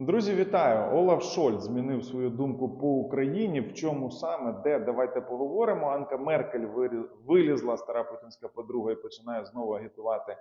Друзі, вітаю! Олаф Шольц змінив свою думку по Україні. В чому саме, де давайте поговоримо. Анка Меркель вилізла, стара путінська подруга, і починає знову агітувати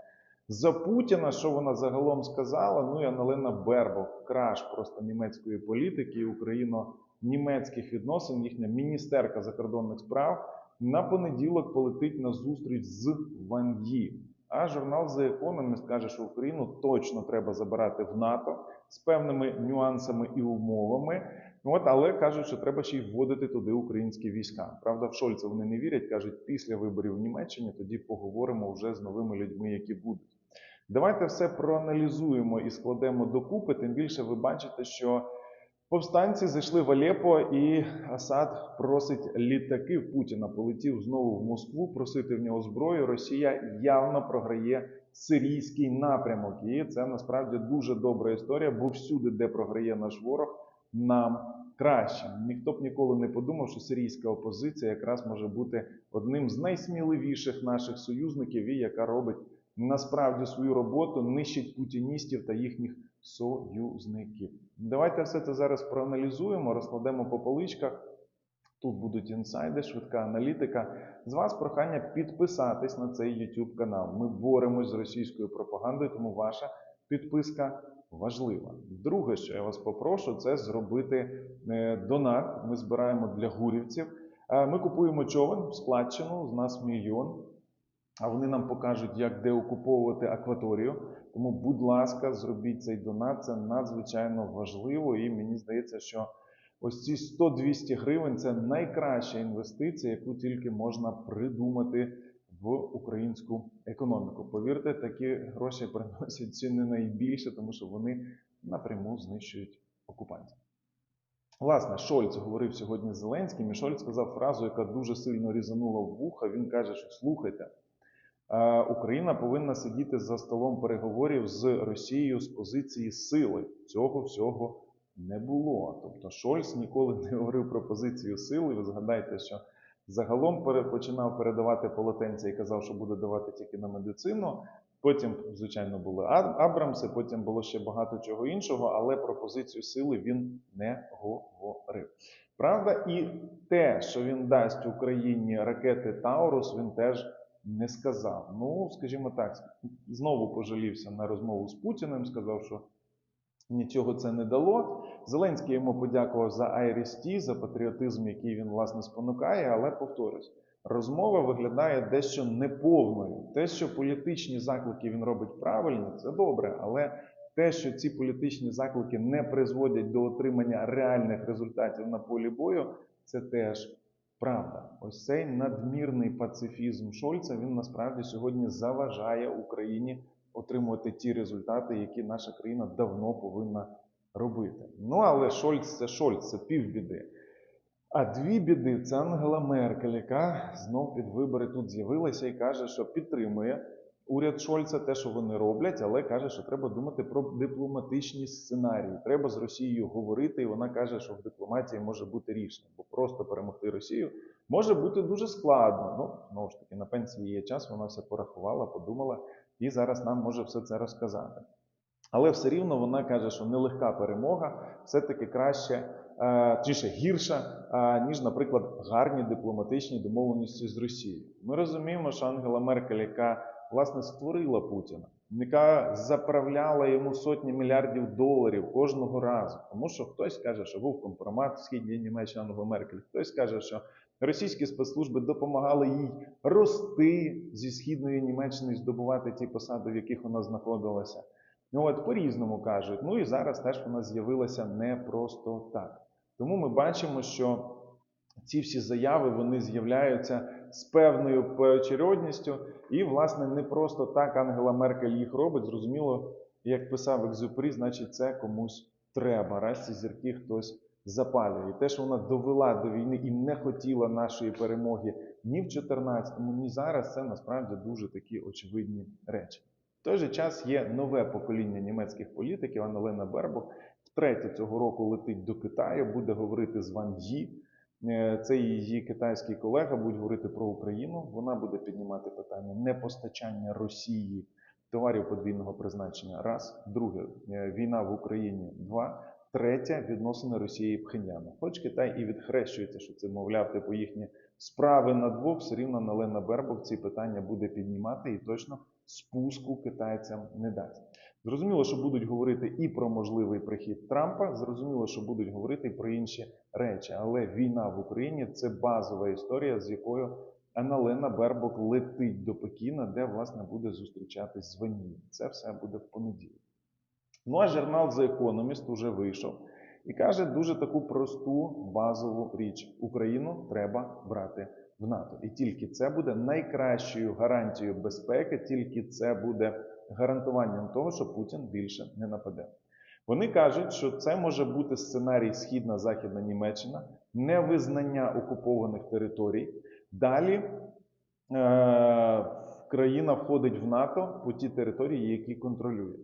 за Путіна. Що вона загалом сказала? Ну і Аналена Бербок, краш просто німецької політики і україно-німецьких відносин. Їхня міністерка закордонних справ на понеділок полетить на зустріч з Ван Ї. А журнал The Economist каже, що Україну точно треба забирати в НАТО з певними нюансами і умовами. От, але кажуть, що треба ще й вводити туди українські війська. Правда, в Шольца вони не вірять, кажуть, після виборів в Німеччині тоді поговоримо вже з новими людьми, які будуть. Давайте все проаналізуємо і складемо докупи. Тим більше ви бачите, що повстанці зайшли в Алепо, і Асад просить літаки Путіна. Полетів знову в Москву просити в нього зброю. Росія явно програє сирійський напрямок. І це насправді дуже добра історія, бо всюди, де програє наш ворог, нам краще. Ніхто б ніколи не подумав, що сирійська опозиція якраз може бути одним з найсміливіших наших союзників, і яка робить насправді свою роботу, нищить путіністів та їхніх союзників. Давайте все це зараз проаналізуємо, розкладемо по поличках. Тут будуть інсайди, швидка аналітика. З вас прохання підписатись на цей YouTube канал. Ми боремось з російською пропагандою, тому ваша підписка важлива. Друге, що я вас попрошу, це зробити е, донат. Ми збираємо для гурівців. Е, Ми купуємо човен в складчину, з нас мільйон. А вони нам покажуть, як деокуповувати акваторію. Тому, будь ласка, зробіть цей донат. Це надзвичайно важливо, і мені здається, що ось ці 100-200 гривень це найкраща інвестиція, яку тільки можна придумати в українську економіку. Повірте, такі гроші приносять не найбільше, тому що вони напряму знищують окупантів. Власне, Шольц говорив сьогодні з Зеленським, і Шольц сказав фразу, яка дуже сильно різанула в вуха. Він каже, що слухайте. Е, Україна повинна сидіти за столом переговорів з Росією з позиції сили. Цього всього не було. Тобто Шольц ніколи не говорив про позицію сили. Ви згадайте, що загалом починав передавати полотенця і казав, що буде давати тільки на медицину. Потім, звичайно, були Абрамси, потім було ще багато чого іншого, але про позицію сили він не говорив. Правда, і те, що він дасть Україні ракети Таурус, він теж не сказав. Ну, скажімо так, знову пожалівся на розмову з Путіним, сказав, що нічого це не дало. Зеленський йому подякував за IRST, за патріотизм, який він власне спонукає, але повторюсь, розмова виглядає дещо неповною. Те, що політичні заклики він робить правильно, це добре, але те, що ці політичні заклики не призводять до отримання реальних результатів на полі бою, це теж правда. Ось цей надмірний пацифізм Шольца він насправді сьогодні заважає Україні отримувати ті результати, які наша країна давно повинна робити. Ну але Шольц це Шольц, це півбіди. А дві біди це Ангела Меркель, яка знов під вибори тут з'явилася і каже, що підтримує уряд Шольца те, що вони роблять, але каже, що треба думати про дипломатичні сценарії. Треба з Росією говорити, і вона каже, що в дипломатії може бути рішення, бо просто перемогти Росію може бути дуже складно. Ну, знову ж таки, на пенсії є час, вона все порахувала, подумала і зараз нам може все це розказати. Але все рівно вона каже, що нелегка перемога все-таки краще, чи ще гірша, е, ніж, наприклад, гарні дипломатичні домовленості з Росією. Ми розуміємо, що Ангела Меркель, яка власне створила Путіна, яка заправляла йому сотні мільярдів доларів кожного разу, тому що хтось каже, що був компромат в східній Німеччині Ангела Меркель, хтось каже, що російські спецслужби допомагали їй рости зі східної Німеччини здобувати ті посади, в яких вона знаходилася. Ну от по-різному кажуть. Ну і зараз теж вона з'явилася не просто так. Тому ми бачимо, що ці всі заяви вони з'являються з певною поочередністю, і, власне, не просто так Ангела Меркель їх робить. Зрозуміло, як писав Екзюпері, значить, це комусь треба. Раз ці зірки хтось запалює. І те, що вона довела до війни і не хотіла нашої перемоги ні в 14-му, ні зараз, це насправді дуже такі очевидні речі. В той же час є нове покоління німецьких політиків. Анна Бербок втретє цього року летить до Китаю, буде говорити з Ван Ї. Е, Це її китайський колега буде говорити про Україну. Вона буде піднімати питання непостачання Росії товарів подвійного призначення. Раз, друге, е, війна в Україні. Два. Третє відносини Росії і Пхеньяну. Хоч Китай і відхрещується, що це, мовляв, типу їхні справи на двох, все рівно Налена Бербок ці питання буде піднімати і точно спуску китайцям не дасть. Зрозуміло, що будуть говорити і про можливий прихід Трампа. Зрозуміло, що будуть говорити і про інші речі. Але війна в Україні це базова історія, з якою Аналена Бербок летить до Пекіна, де власне буде зустрічатись з Ванієм. Це все буде в понеділок. Ну а журнал The Economist уже вийшов і каже дуже таку просту базову річ: Україну треба брати в НАТО. І тільки це буде найкращою гарантією безпеки, тільки це буде гарантуванням того, що Путін більше не нападе. Вони кажуть, що це може бути сценарій Східна Західна Німеччина, невизнання окупованих територій. Далі е- країна входить в НАТО по ті території, які контролює.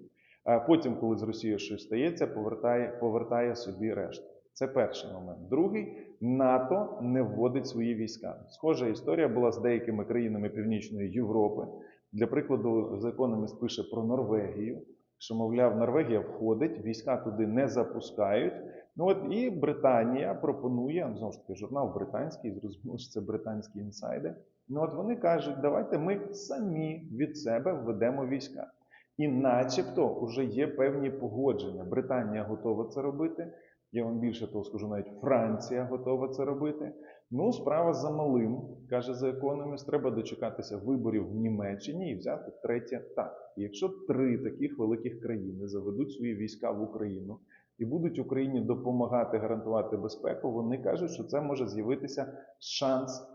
А потім, коли з Росією щось стається, повертає, повертає собі решту. Це перший момент. Другий НАТО не вводить свої війська. Схожа історія була з деякими країнами Північної Європи. Для прикладу, The Economist пише про Норвегію, що, мовляв, Норвегія входить, війська туди не запускають. Ну от і Британія пропонує, знову ж таки, журнал британський, зрозуміло, що це британські інсайди. Ну от вони кажуть, давайте ми самі від себе введемо війська. І начебто вже є певні погодження. Британія готова це робити. Я вам більше того скажу, навіть Франція готова це робити. Ну, справа за малим, каже за Economist, треба дочекатися виборів в Німеччині і взяти третє так. І якщо три таких великих країни заведуть свої війська в Україну і будуть Україні допомагати гарантувати безпеку, вони кажуть, що це може з'явитися шанс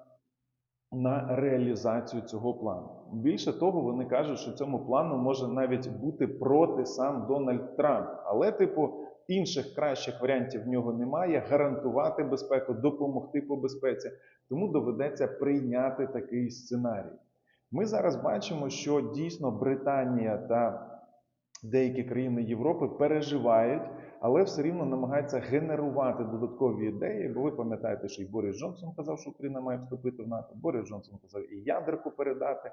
на реалізацію цього плану. Більше того, вони кажуть, що цьому плану може навіть бути проти сам Дональд Трамп. Але, типу, інших кращих варіантів в нього немає. Гарантувати безпеку, допомогти по безпеці. Тому доведеться прийняти такий сценарій. Ми зараз бачимо, що дійсно Британія та деякі країни Європи переживають, але все рівно намагаються генерувати додаткові ідеї. Бо ви пам'ятаєте, що і Борис Джонсон казав, що Україна має вступити в НАТО. Борис Джонсон казав і ядерку передати.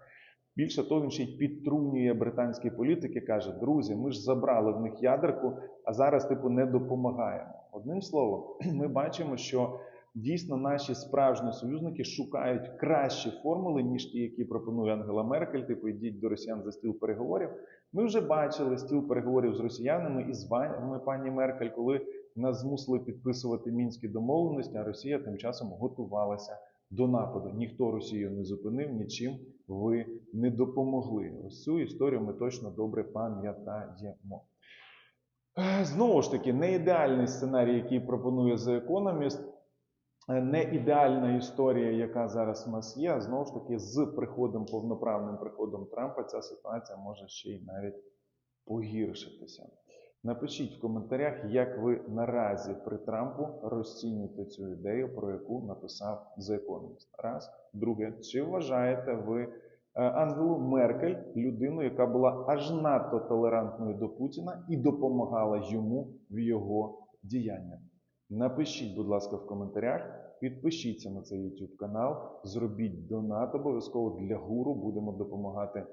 Більше того, він ще й підтрунює британські політики, каже: друзі, ми ж забрали в них ядерку, а зараз, типу, не допомагаємо. Одним словом, ми бачимо, що дійсно наші справжні союзники шукають кращі формули, ніж ті, які пропонує Ангела Меркель. Типу, йдіть до росіян за стіл переговорів. Ми вже бачили стіл переговорів з росіянами і з вами, пані Меркель, коли нас змусили підписувати мінські домовленості, а Росія тим часом готувалася до нападу. Ніхто Росію не зупинив, нічим ви не допомогли. Ось цю історію ми точно добре пам'ятаємо. Знову ж таки, не ідеальний сценарій, який пропонує The Economist, е, не ідеальна історія, яка зараз в нас є. Знову ж таки, з приходом, повноправним приходом Трампа, ця ситуація може ще й навіть погіршитися. Напишіть в коментарях, як ви наразі при Трампу розцінюєте цю ідею, про яку написав The Economist. Раз. Друге, чи вважаєте ви е, Ангелу Меркель людину, яка була аж надто толерантною до Путіна і допомагала йому в його діяннях? Напишіть, будь ласка, в коментарях. Підпишіться на цей YouTube канал, зробіть донат обов'язково для гуру. Будемо допомагати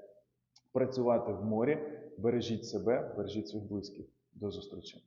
працювати в морі. Бережіть себе, бережіть своїх близьких. До зустрічі.